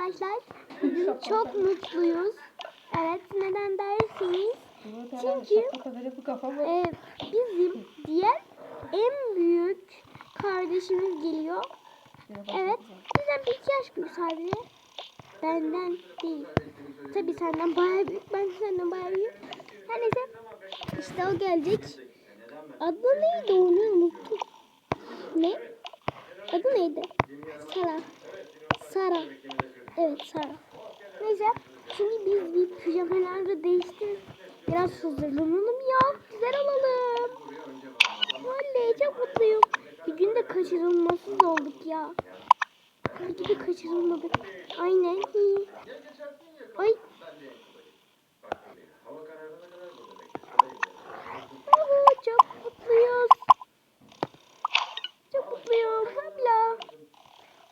arkadaşlar. Bugün çok mutluyuz. Evet neden derseniz Çünkü- e, bizim diğer en büyük kardeşimiz geliyor. Evet bizden bir iki yaş büyük sadece. Benden değil. Tabii senden bayağı büyük. Ben senden bayağı büyük. Her neyse işte o gelecek. Adı neydi onu unuttum. Ne? Adı neydi? Sara. Sara. Evet Sara. Neyse şimdi biz bir pijamaları değiştirip biraz hazırlanalım ya. Güzel olalım. Oley çok mutluyum. Bir gün de kaçırılmasız olduk ya. Bir gibi kaçırılmadık. Aynen. Ay. Oo, çok mutluyuz. Çok mutluyum. Abla.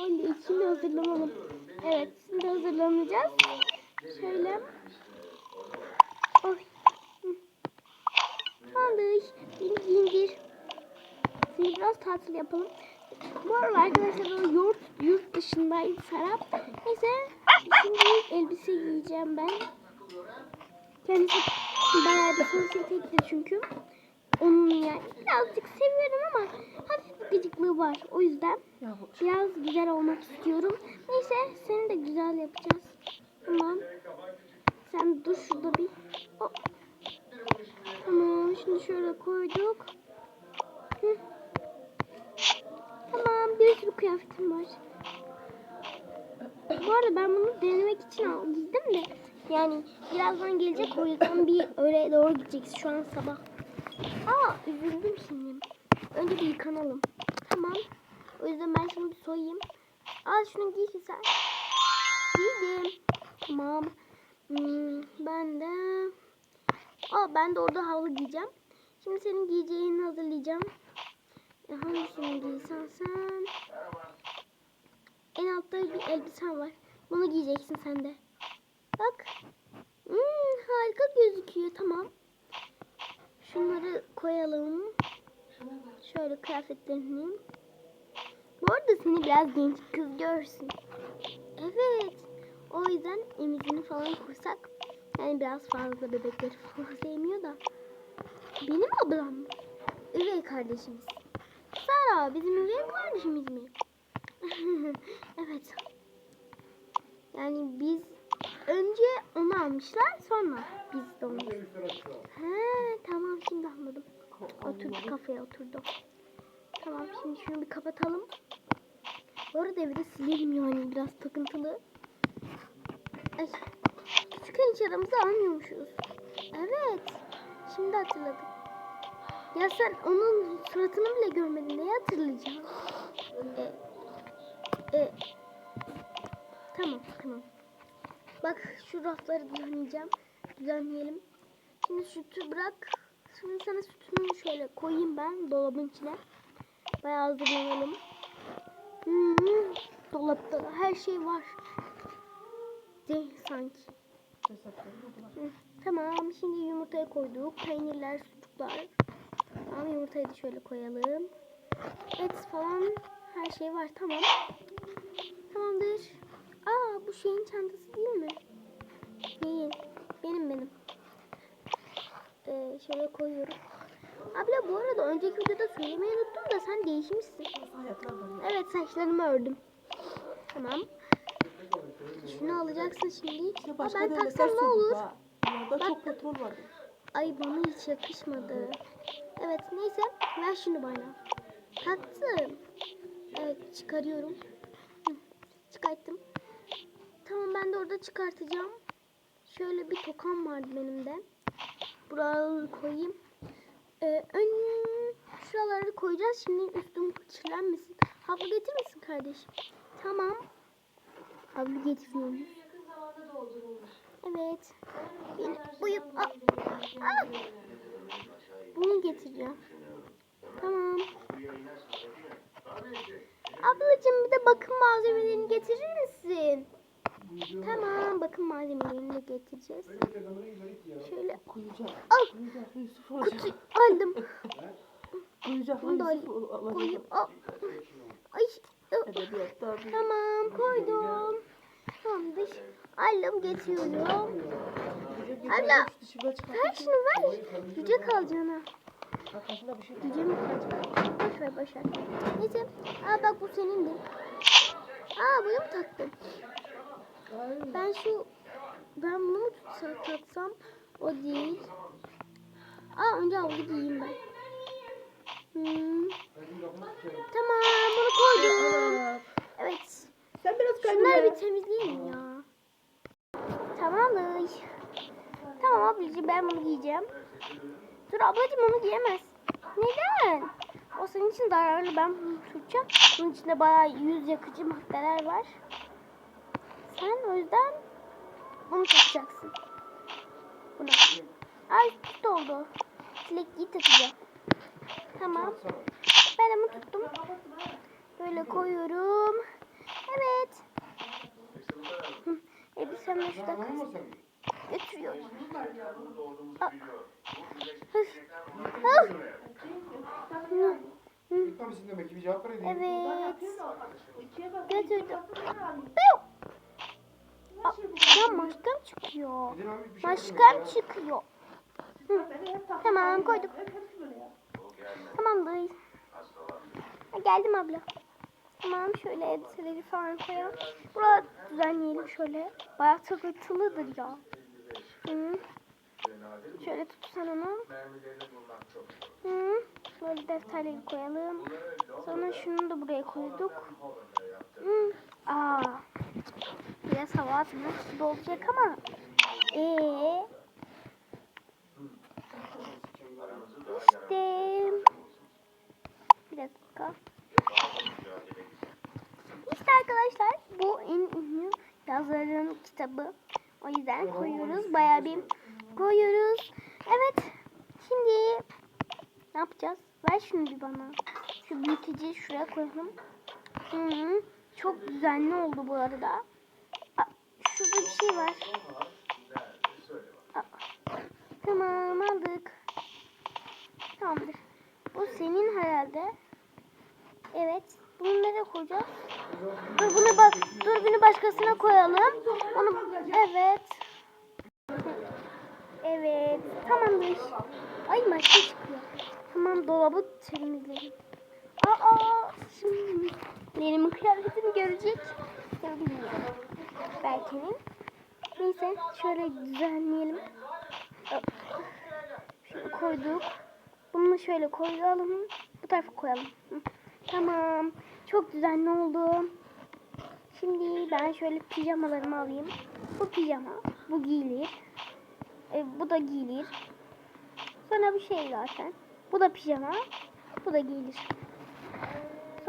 Oley şimdi hazırlanalım. Evet şimdi hazırlanacağız. Şöyle. Oy. Alış. Beni giyindir. Şimdi biraz tatil yapalım. Bu arada arkadaşlar yurt, yurt dışındaydı Serap. Neyse şimdi elbise giyeceğim ben. Kendisi bayağı bir sosyetekti çünkü. Onun yani birazcık seviyorum ama hafif bir gıcıklığı var. O yüzden biraz güzel olmak istiyorum. Neyse seni de güzel yapacağız. Tamam. Sen dur şurada bir. Hop. Tamam şunu şöyle koyduk. Hı. Tamam bir sürü kıyafetim var. Bu arada ben bunu denemek için al- giydim de. Yani birazdan gelecek o yüzden bir öğleye doğru gideceksin şu an sabah. Aa üzüldüm şimdi. Önce bir yıkanalım. Tamam. O yüzden ben şimdi soyayım. Al şunu giy sen. Giydim. Tamam. Hmm, ben de... Aa ben de orada havlu giyeceğim. Şimdi senin giyeceğini hazırlayacağım. E, hangisini giysen sen? En altta bir elbisen var. Bunu giyeceksin sen de. Bak. Hmm, harika gözüküyor. Tamam. Şunları koyalım. Şöyle kıyafetlerini. Bu arada seni biraz genç kız görsün. Evet. O yüzden emizini falan kursak. Yani biraz fazla bebekleri falan sevmiyor da. Benim ablam? Üvey kardeşimiz. Sara bizim üvey kardeşimiz mi? evet. Yani biz önce onu almışlar sonra biz de. He tamam şimdi anladım. Oturdu kafaya oturdu. Tamam şimdi şunu bir kapatalım. Bu arada evi de silelim yani biraz takıntılı. Ay, küçükken hiç almıyormuşuz. Evet. Şimdi hatırladım. Ya sen onun suratını bile görmedin. Neyi hatırlayacaksın? E, e, tamam tamam. Bak şu rafları düzenleyeceğim. Düzenleyelim. Şimdi sütü bırak. Şimdi sana sütünü şöyle koyayım ben dolabın içine. Bayağı hazırlanalım. Hmm, dolapta da her şey var. Değil sanki. Tamam şimdi yumurtayı koyduk. Peynirler, sucuklar. Tamam yumurtayı da şöyle koyalım. Et falan her şey var tamam. Tamamdır. Aa bu şeyin çantası değil mi? Neyin? Benim benim. Ee, şöyle koyuyorum. Abla bu arada önceki videoda söylemeyi unuttum da sen değişmişsin. Evet saçlarımı ördüm. Tamam. Şunu alacaksın şimdi. Aa, ben taksam ne olur? Bunlarda çok petrol var. Ay bana hiç yakışmadı. Evet neyse ver şunu bana. Taktım. Evet çıkarıyorum. Çıkarttım. Tamam ben de orada çıkartacağım. Şöyle bir tokam vardı benim de. Buraları koyayım. Ee, ön şuraları koyacağız. Şimdi üstüm kirlenmesin. Havlu getirir kardeşim? Tamam. Havlu getiriyorum. Evet. Beni uyup... Aa, aa. Bunu getireceğim. Tamam. Ablacığım bir de bakım malzemelerini getirir misin? Tamam bakım malzemelerini getireceğiz. Şöyle al kutu aldım. Bunu da olacak. Koyayım. Al. Ay. Tamam koydum. Tamamdır. Aldım getiriyorum. Abla. Ver şunu ver. Cüce kalacaksın ha. Arkasında mi kalacak? Boş ver boş. Neyse. Aa bak bu senindir. Aa bunu mu taktın? Ben şu ben bunu mu tutsa, taksam o değil. Aa önce havlu giyeyim ben. Hmm. Tamam bunu koydum. Evet. Sen biraz Şunları bir temizleyeyim ya. Tamamdır. Tamam ablacığım ben bunu giyeceğim. Dur ablacığım onu giyemez. Neden? O senin için zararlı ben bunu tutacağım. Bunun içinde bayağı yüz yakıcı maddeler var. Sen o yüzden bunu tutacaksın. Bunu. Ay tut oldu. Çilekliği takacağım. Tamam. Ben bunu tuttum. Böyle koyuyorum. Evet. Elbisem şurada kalsın. Götürüyorum. Evet. Götürdüm. Aa, Ya çıkıyor. Maşkam çıkıyor. Tamam koyduk. Tamamdır. Ha, Geldim abla. Tamam şöyle elbiseleri falan koyalım. Burada düzenleyelim şöyle. Bayağı takıntılıdır ya. Hı. Şöyle tutsan onu. Hı. Böyle defterleri koyalım. Sonra şunu da buraya koyduk. Hı. Aa. Biraz hava atmak gibi olacak ama. Ee. İşte. Bir dakika. İşte arkadaşlar bu en ünlü yazarın kitabı. O yüzden koyuyoruz. Bayağı bir koyuyoruz. Evet. Şimdi ne yapacağız? Ver şunu bana. Şu büyüteciyi şuraya koyalım. Hı -hı. Çok düzenli oldu bu arada. Aa, şurada bir şey var. Aa, Tamam aldık. Tamamdır. Bu senin herhalde. Evet. Nereye koyacağız? Dur bunu bak. Dur bunu başkasına koyalım. Onu evet. Evet. Tamamdır. Ay maşka çıkıyor. Tamam dolabı temizleyelim. Aa şimdi benim kıyafetini görecek. Bilmiyorum. Belki'nin. Neyse şöyle düzenleyelim. Şöyle koyduk. Bunu şöyle koyalım. Bu tarafa koyalım. Tamam. Çok düzenli oldu. Şimdi ben şöyle pijamalarımı alayım. Bu pijama. Bu giyilir. E, bu da giyilir. Sonra bir şey zaten. Bu da pijama. Bu da giyilir.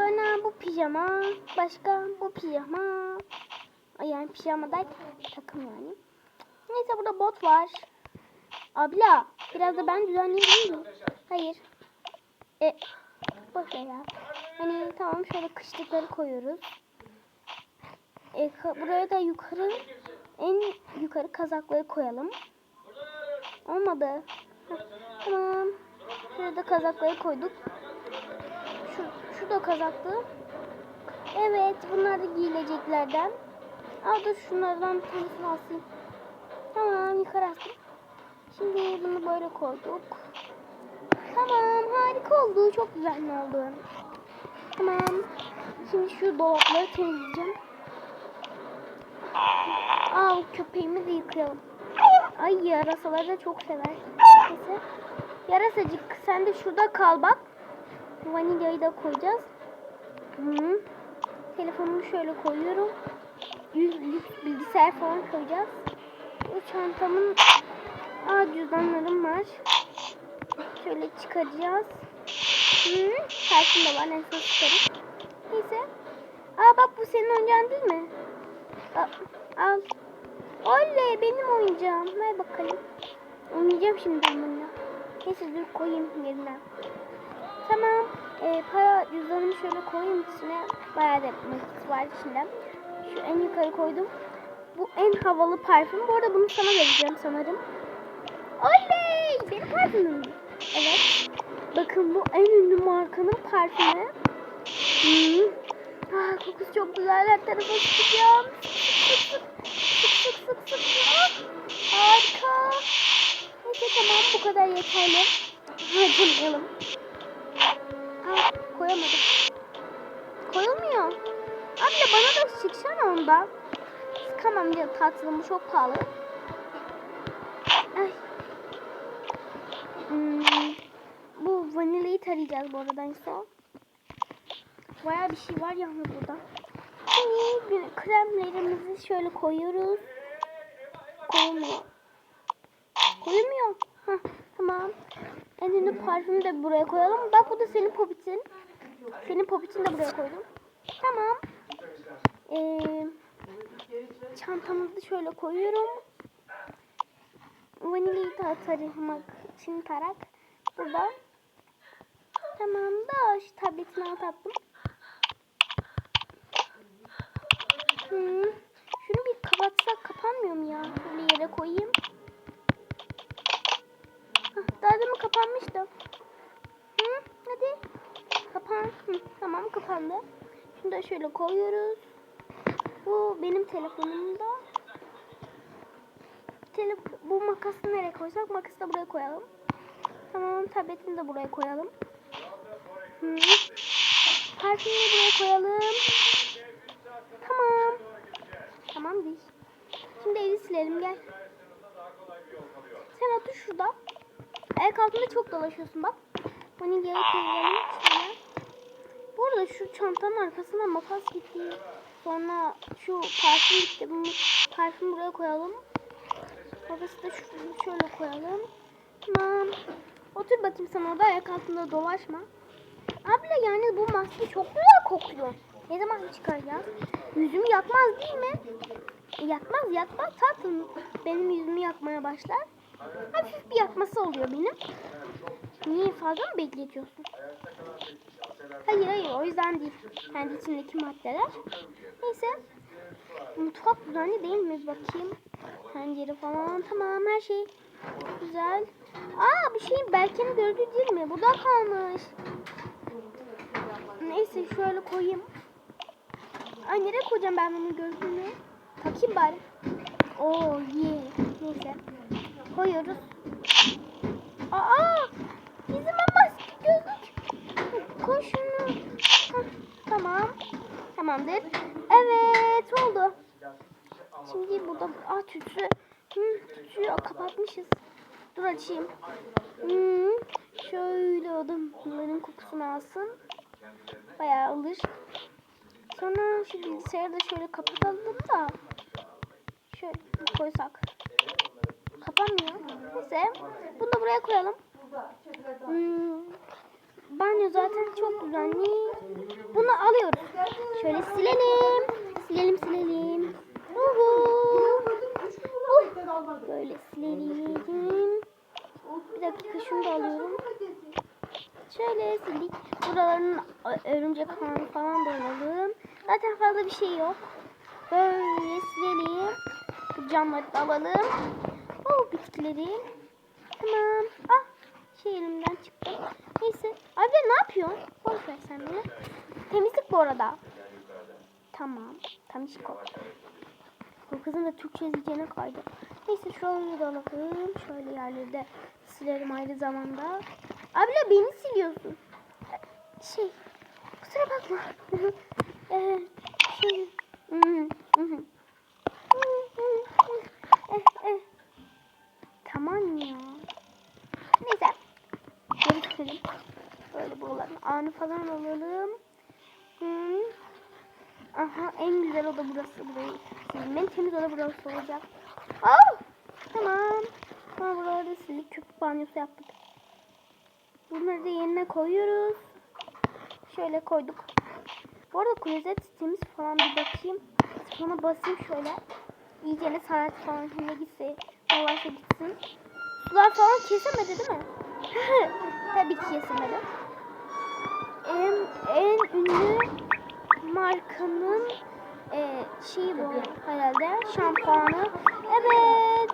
Sonra bu pijama. Başka bu pijama. Yani pijama derken takım yani. Neyse burada bot var. Abla biraz da ben düzenleyebilir miyim? Hayır. E, boş ya. Hani tamam şöyle kışlıkları koyuyoruz. E, buraya da yukarı en yukarı kazakları koyalım. Olmadı. Heh, tamam. Şurada da kazakları koyduk. Şu da kazaktı. Evet bunlar da giyileceklerden. Aa dur şunlardan bir tanesini asayım. Tamam yukarı. Şimdi bunu böyle koyduk. Tamam harika oldu. Çok güzel oldu. Tamam. Şimdi şu dolapları temizleyeceğim. O köpeğimi de yıkayalım. Ay yarasaları da çok sever. Neyse. Yarasacık sen de şurada kal bak. Vanilyayı da koyacağız. Hı. Telefonumu şöyle koyuyorum. Yüz lüks bilgisayar falan koyacağız. Bu çantamın Aa cüzdanlarım var. Şöyle çıkaracağız. Hı, karşımda var neyse çıkarım. Neyse. Aa bak bu senin oyuncağın değil mi? Al. al. Oley benim oyuncağım. Ver bakalım. Oynayacağım şimdi ben bununla. Neyse dur koyayım yerine. Tamam. Ee, para cüzdanımı şöyle koyayım içine. Bayağı da var içinde. Şu en yukarı koydum. Bu en havalı parfüm. Bu arada bunu sana vereceğim sanırım. Oley! Benim parfümüm. Evet. Bakın bu en ünlü markanın parfümü. Hmm. Ah, kokusu çok güzel. Her tarafa sık. Sık sık sık sık. sık. Harika. Neyse tamam bu kadar yeterli. Harcamayalım. Aa, koyamadım. Koyulmuyor. Abla bana da çıksana ondan. Sıkamam diye tatlım çok pahalı. Ay. Hmm, bu vanilyayı tarayacağız bu arada en son. Baya bir şey var yalnız burada. Şimdi kremlerimizi şöyle koyuyoruz. Koyulmuyor. Koyulmuyor. Hah, tamam. En ünlü parfümü de buraya koyalım. Bak bu da senin popitin. Senin popitini de buraya koydum. Tamam. Ee, çantamızı şöyle koyuyorum. Vanilyayı da taramak için tarak. Burada. Tamam da şu tabletini alt attım. Hmm. Şunu bir kapatsak kapanmıyor mu ya? Şöyle yere koyayım. Hah, daha demin kapanmıştı. Hı, hadi. Kapan. Hı, tamam kapandı. Şunu da şöyle koyuyoruz. Bu benim telefonumda. Tele bu makası nereye koysak makası da buraya koyalım. Tamam tabletini de buraya koyalım. Parfümü de buraya koyalım. Tamam. Tamam değil. Şimdi evi silelim gel. Sen otur şurada. Ayak altında çok dolaşıyorsun bak. Vanilyayı koyalım şöyle. Bu arada şu çantanın arkasına makas gitti. Sonra şu parfüm gitti. Bunu parfüm buraya koyalım. Makası da şu- şöyle koyalım. Tamam. Otur bakayım sen orada ayak altında dolaşma. Abla yani bu maske çok güzel kokuyor. Ne zaman çıkaracağız? Yüzümü yakmaz değil mi? Yakmaz yakmaz tatlım. Benim yüzümü yakmaya başlar. Hafif bir yakması oluyor benim. Niye fazla mı bekletiyorsun? Hayır hayır o yüzden değil. Kendi içindeki maddeler. Neyse. Mutfak düzenli değil mi? Bakayım. Pencere falan tamam her şey güzel. Aa bir şeyin Berke'nin gördüğü değil mi? Burada kalmış. Neyse şöyle koyayım. Ay nereye koyacağım ben bunun gözlüğünü? Takayım bari. Oo ye. Neyse. Koyuyoruz. Aa! Bizim maske gözlük. Koy şunu. Hah, tamam. Tamamdır. Evet oldu. Şimdi burada aa tütsü. Hı, tütsüyü kapatmışız. Dur açayım. Hmm, şöyle adamların kokusunu alsın. Bayağı alır. Sonra şu bilgisayarı da şöyle kapatalım da. Şöyle koysak. Kapanmıyor. Neyse. Bunu da buraya koyalım. Hmm, banyo zaten çok düzenli. Bunu alıyoruz. Şöyle silelim. Silelim silelim. Uhu. Uh. Böyle silelim. Bir dakika şunu da alıyorum. Şöyle sildik. Buraların örümcek ağını falan da alalım. Zaten fazla bir şey yok. Böyle silelim. Camları da alalım. Oh bitkileri. Tamam. Şey elimden çıktı. Neyse. Abi ne yapıyorsun? Boş ver sen beni. Temizlik bu arada. Tamam. Tam iş kok. Bu kızın da Türkçe izleyeceğine kaydı. Neyse şöyle de alalım. Şöyle yerleri de silerim aynı zamanda. Abla beni siliyorsun. Şey, kusura bakma. ee, şey. Tamam ya. Çıkalım. Böyle buraların anı falan alalım. Hmm. Aha en güzel oda burası. Burayı sildim. En temiz oda burası olacak. Oh! Tamam. Sonra buralarda sildik. Köpük banyosu yaptık. Bunları da yerine koyuyoruz. Şöyle koyduk. Bu arada klozet sistemimiz falan bir bakayım. Sonra basayım şöyle. İyice ne saat falan ne gitse. Varsa gitsin. Sular falan kesemedi değil mi? Tabii ki kesemedi. En, en ünlü markanın e, şeyi bu herhalde. Şampuanı. Evet.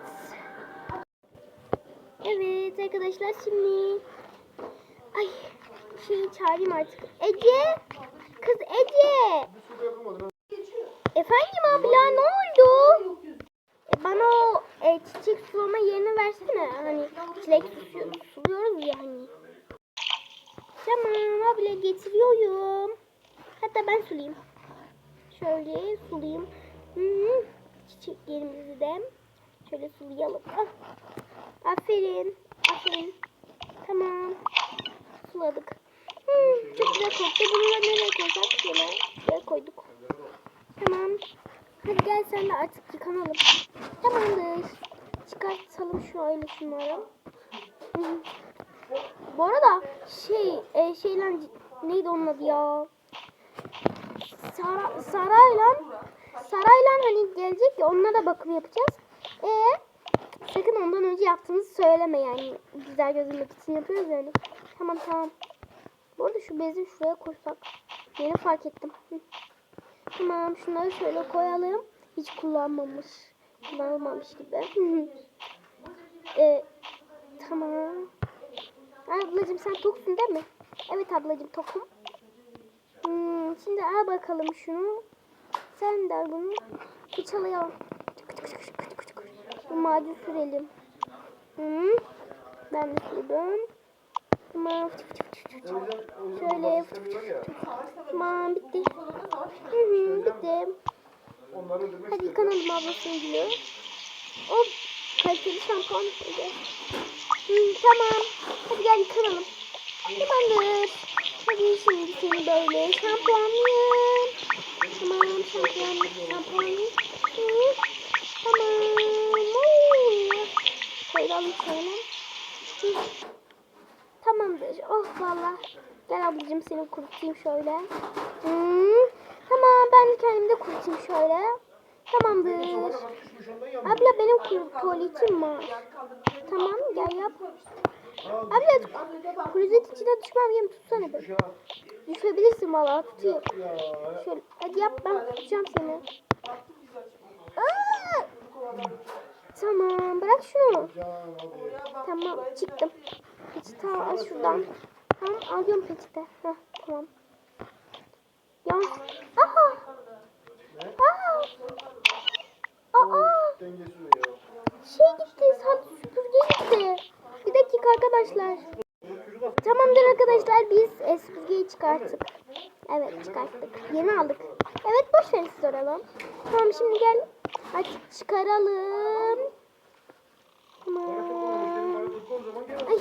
Evet arkadaşlar şimdi ay şeyi çağırayım artık. Ece kız Ece Efendim abla ne oldu? E, bana o e, çiçek sulama yerini versene. Hani çilek su- suluyoruz ya hani. Tamam abla getiriyorum. Hatta ben sulayayım. Şöyle sulayayım. Hmm, çiçeklerimizi de şöyle sulayalım. Ah. Aferin. Aferin. Tamam. Suladık. Hmm, çok güzel koktu. Bunu da nereye koysak? Şöyle, koyduk. Tamam. Hadi gel sen de artık yıkanalım. Tamamdır. Çıkartalım şöyle şunları. Bu arada şey e, şeyle neydi onun adı ya? Sara, Sarayla Sarayla hani gelecek ya onlara bakım yapacağız. E sakın ondan önce yaptığımızı söyleme yani. Güzel gözükmek için yapıyoruz yani. Tamam tamam. Bu arada şu bezi şuraya koysak. Yeni fark ettim. Hı. Tamam şunları şöyle koyalım. Hiç kullanmamış. Kullanılmamış gibi. e, tamam. Ablacığım sen toksun değil mi? Evet ablacığım tokum. Hmm, şimdi al bakalım şunu. Sen de al bunu. Fırçalayalım. Bu macun sürelim. Hmm. Ben de sürdüm. Tamam. Şöyle. Tamam bitti. Hı hı, bitti. Hadi yıkanalım ablasını diyor. O kaliteli şampuan sürdü. Hı, tamam. Hadi gel yıkanalım. Tamamdır. Hadi şimdi seni böyle şampuanlayayım. Tamam şampuanlayayım. Şampuanlayayım. Tamam. Oo. Koyalım şöyle. Hı. Tamamdır. Oh valla. Gel ablacığım seni kurutayım şöyle. Hmm. Tamam ben de kendimi de kurutayım şöyle. Tamamdır. Abla benim tuvaletim var. Tamam gel yap. Abla klozet içine düşmem yem tutsana be. Düşebilirsin valla tutayım. Şöyle hadi yap ben tutacağım seni. Aa! Tamam bırak şunu. Tamam çıktım. Peçete al şuradan. Tamam alıyorum peçete. Heh, tamam. Ya. Aha. Aa. Aa. Şey gitti. Saat süpürge gitti. Bir dakika arkadaşlar. Tamamdır arkadaşlar biz e, süpürgeyi çıkarttık. Evet çıkarttık. Yeni aldık. Evet boş verin siz oralım. Tamam şimdi gel. Artık çıkaralım. Tamam. Ay.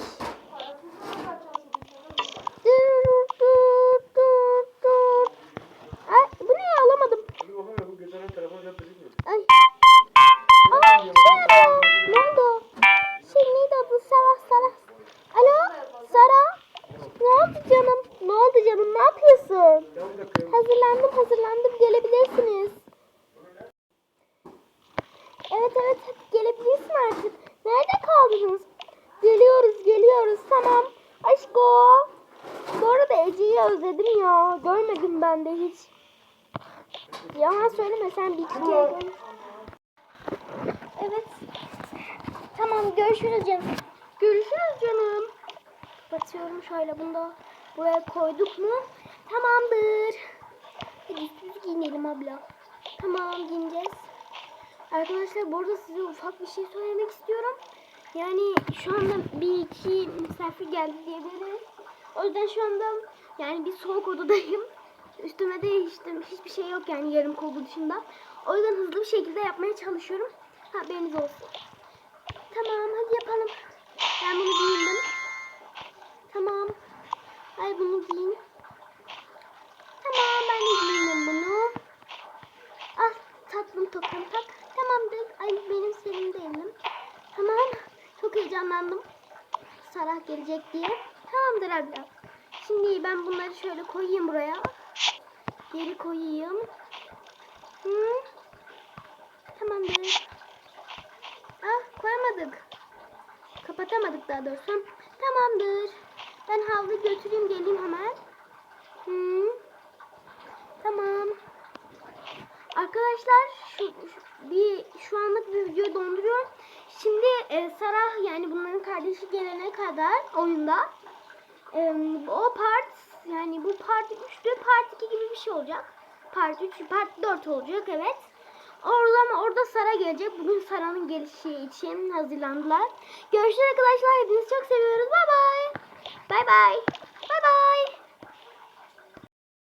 Evet hadi gelebilirsin artık. Nerede kaldınız? Geliyoruz geliyoruz tamam. Aşko. Bu arada Ece'yi özledim ya. Görmedim ben de hiç. Yalan söyleme sen bir iki kere. Evet. Tamam görüşürüz canım. Görüşürüz canım. Batıyorum şöyle bunu da buraya koyduk mu? Tamamdır. Hadi giyinelim abla. Tamam giyineceğiz. Arkadaşlar burada size ufak bir şey söylemek istiyorum. Yani şu anda bir iki misafir geldi diyebiliriz. O yüzden şu anda yani bir soğuk odadayım. Üstüme de değiştim. Hiçbir şey yok yani yarım kolu dışında. O yüzden hızlı bir şekilde yapmaya çalışıyorum. Haberiniz olsun. Tamam hadi yapalım. Ben bunu giyindim. Tamam. Ay bunu giyin. Tamam ben de giyindim bunu. Al tatlım tokum tak. Tamamdır. Ay benim senin de elim. Tamam. Çok heyecanlandım. Sarah gelecek diye. Tamamdır abla. Şimdi ben bunları şöyle koyayım buraya. Geri koyayım. Hı. Tamamdır. Ah koyamadık. Kapatamadık daha doğrusu. Tamamdır. Ben havlu götüreyim geleyim hemen. Hı. Tamam. Arkadaşlar şu, şu- bir şu anlık bir video donduruyorum. Şimdi e, Sarah yani bunların kardeşi gelene kadar oyunda e, o part yani bu part 3'te part 2 gibi bir şey olacak. Part 3, part 4 olacak evet. Orada orada Sara gelecek. Bugün Sara'nın gelişi için hazırlandılar. Görüşürüz arkadaşlar. Hepinizi çok seviyoruz. Bay bay. Bay bay.